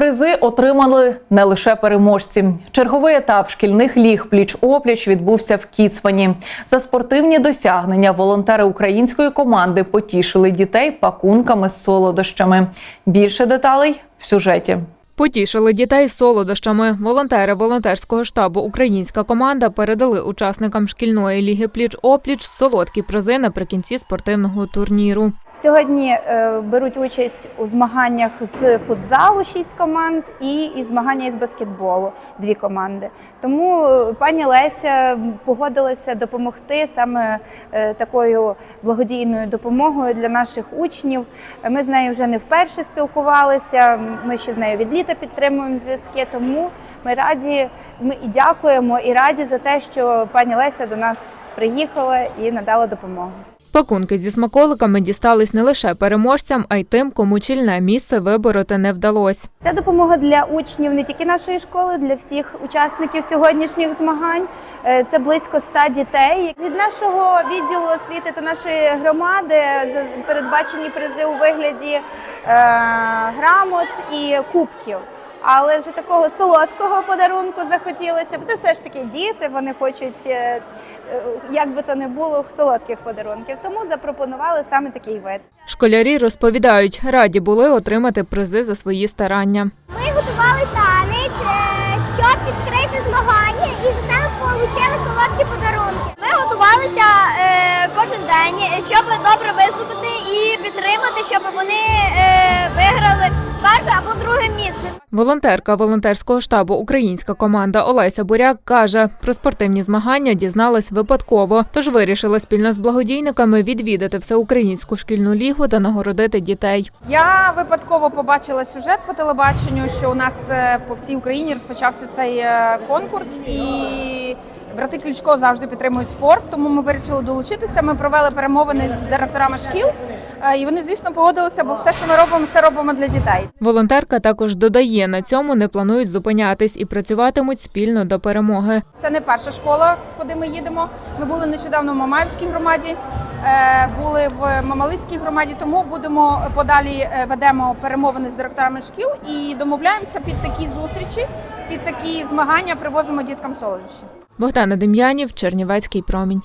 Призи отримали не лише переможці. Черговий етап шкільних ліг пліч-опліч відбувся в Кіцмані. За спортивні досягнення волонтери української команди потішили дітей пакунками з солодощами. Більше деталей в сюжеті. Потішили дітей солодощами. Волонтери волонтерського штабу Українська команда передали учасникам шкільної ліги пліч-опліч солодкі призи наприкінці спортивного турніру. Сьогодні е, беруть участь у змаганнях з футзалу шість команд і, і змагання із баскетболу дві команди. Тому е, пані Леся погодилася допомогти саме е, такою благодійною допомогою для наших учнів. Ми з нею вже не вперше спілкувалися. Ми ще з нею від літа підтримуємо зв'язки. Тому ми раді, ми і дякуємо, і раді за те, що пані Леся до нас приїхала і надала допомогу. Пакунки зі смаколиками дістались не лише переможцям, а й тим, кому чільне місце вибороти не вдалось. Це допомога для учнів не тільки нашої школи, для всіх учасників сьогоднішніх змагань. Е, Це близько ста дітей. Від нашого відділу освіти та нашої громади передбачені призи у вигляді е, грамот і кубків. Але вже такого солодкого подарунку захотілося. бо Це все ж таки діти. Вони хочуть, е, е, як би то не було, солодких подарунків. Тому запропонували саме такий вид. Школярі розповідають, раді були отримати призи за свої старання. Ми готували танець, е, щоб відкрити змагання, і за це ми отримали солодкі подарунки. Ми готувалися е, кожен день, щоб добре виступити і підтримати, щоб вони е, виграли Волонтерка волонтерського штабу Українська команда Олеся Буряк каже, про спортивні змагання дізналась випадково, тож вирішила спільно з благодійниками відвідати всеукраїнську шкільну лігу та нагородити дітей. Я випадково побачила сюжет по телебаченню, що у нас е, по всій Україні розпочався цей е, конкурс, і брати Клічко завжди підтримують спорт. Тому ми вирішили долучитися. Ми провели перемовини з директорами шкіл, е, і вони, звісно, погодилися, бо все, що ми робимо, все робимо для дітей. Волонтерка також додає, на цьому не планують зупинятись і працюватимуть спільно до перемоги. Це не перша школа, куди ми їдемо. Ми були нещодавно в Мамаївській громаді, е, були в Мамалицькій громаді. Тому будемо подалі е, ведемо перемовини з директорами шкіл і домовляємося під такі зустрічі, під такі змагання. Привозимо діткам солодощі. Богдана Дем'янів, Чернівецький промінь.